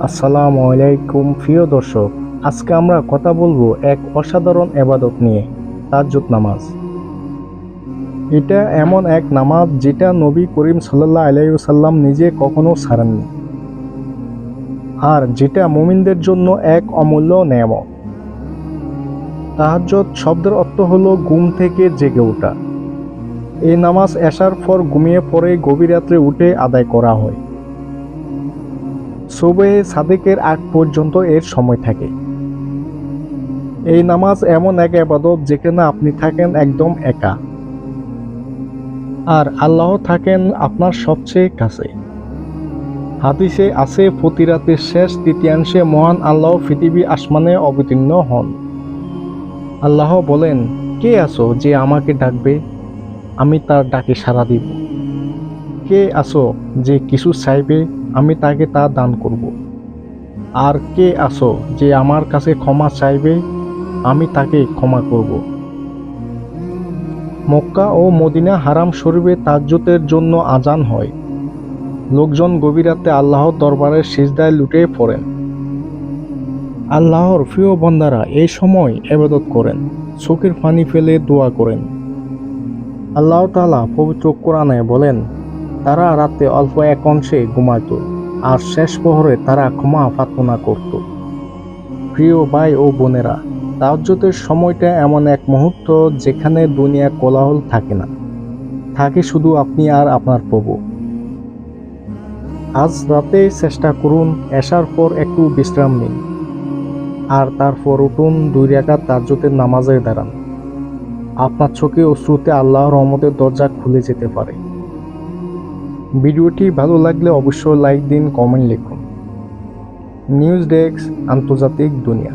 আসসালামু আলাইকুম, প্রিয় দর্শক। আজকে আমরা কথা বলব এক অসাধারণ এবাদত নিয়ে তাজ্জুদ নামাজ। এটা এমন এক নামাজ যেটা নবী করিম সাল্লাহ আলাইসাল্লাম নিজে কখনো ছাড়েননি। আর যেটা মুমিনদের জন্য এক অমূল্য নেয়ামত। তাহাজ্জত শব্দের অর্থ হলো ঘুম থেকে জেগে ওঠা। এই নামাজ এশার পর ঘুমিয়ে পড়ে গভীর রাত্রে উঠে আদায় করা হয়। সুবে সাদেকের আগ পর্যন্ত এর সময় থাকে। এই নামাজ এমন এক আবাদত যেখানে আপনি থাকেন একদম একা। আর আল্লাহ থাকেন আপনার সবচেয়ে কাছে। হাদিসে আছে প্রতি রাতের শেষ তৃতীয়াংশে মহান আল্লাহ পৃথিবী আসমানে অবতীর্ণ হন। আল্লাহ বলেন, কে আছো যে আমাকে ডাকবে? আমি তার ডাকে সাড়া দিব। কে আসো যে কিছু চাইবে, আমি তাকে তা দান করব। আর কে আসো যে আমার কাছে ক্ষমা চাইবে, আমি তাকে ক্ষমা করব। মক্কা ও মদিনা হারাম শরীফে তাজ্জুতের জন্য আজান হয়। লোকজন গভীর রাতে আল্লাহর দরবারে সিজদায় লুটে পড়েন। আল্লাহর প্রিয় বন্দারা এই সময় এবাদত করেন, চোখের পানি ফেলে দোয়া করেন। আল্লাহ তালা পবিত্র কোরআনে বলেন তারা রাতে অল্প এক অংশে ঘুমাইত, আর শেষ প্রহরে তারা ক্ষমা প্রার্থনা করত। প্রিয় ভাই ও বোনেরা তাজ্জতের সময়টা এমন এক মুহূর্ত যেখানে দুনিয়া কোলাহল থাকে না। থাকে শুধু আপনি আর আপনার প্রভু। আজ রাতে চেষ্টা করুন এসার পর একটু বিশ্রাম নিন, আর তারপর উঠুন দুই রেখা তাজ্জতের নামাজে দাঁড়ান। আপনার চোখে অশ্রুতে আল্লাহর রহমতের দরজা খুলে যেতে পারে। ভিডিওটি ভালো লাগলে অবশ্যই লাইক দিন কমেন্ট লিখুন। নিউজ ডেস্ক আন্তর্জাতিক দুনিয়া।